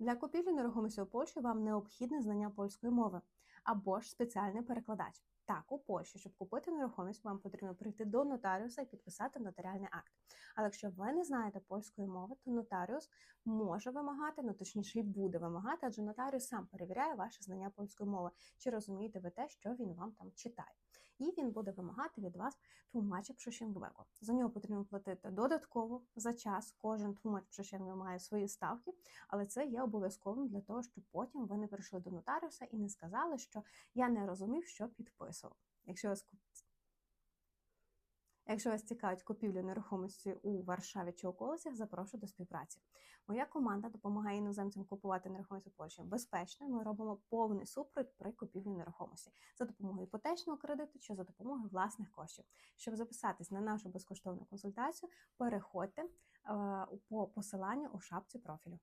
Для купівлі нерухомості у Польщі вам необхідне знання польської мови або ж спеціальний перекладач. Так, у Польщі, щоб купити нерухомість, вам потрібно прийти до нотаріуса і підписати нотаріальний акт. Але якщо ви не знаєте польської мови, то нотаріус може вимагати, ну точніше і буде вимагати, адже нотаріус сам перевіряє ваше знання польської мови, чи розумієте ви те, що він вам там читає. І він буде вимагати від вас тлумача пшешенгового. За нього потрібно платити додатково за час. Кожен тлумач пшешенговий має свої ставки, але це є обов'язковим для того, щоб потім ви не прийшли до нотаріуса і не сказали, що я не розумів, що підписував. Якщо вас Якщо вас цікавить купівля нерухомості у Варшаві чи околицях, запрошую до співпраці. Моя команда допомагає іноземцям купувати нерухомість у Польщі безпечно. Ми робимо повний супровід при купівлі нерухомості за іпотечного кредиту чи за допомогою власних коштів. Щоб записатись на нашу безкоштовну консультацію, переходьте е, по посиланню у шапці профілю.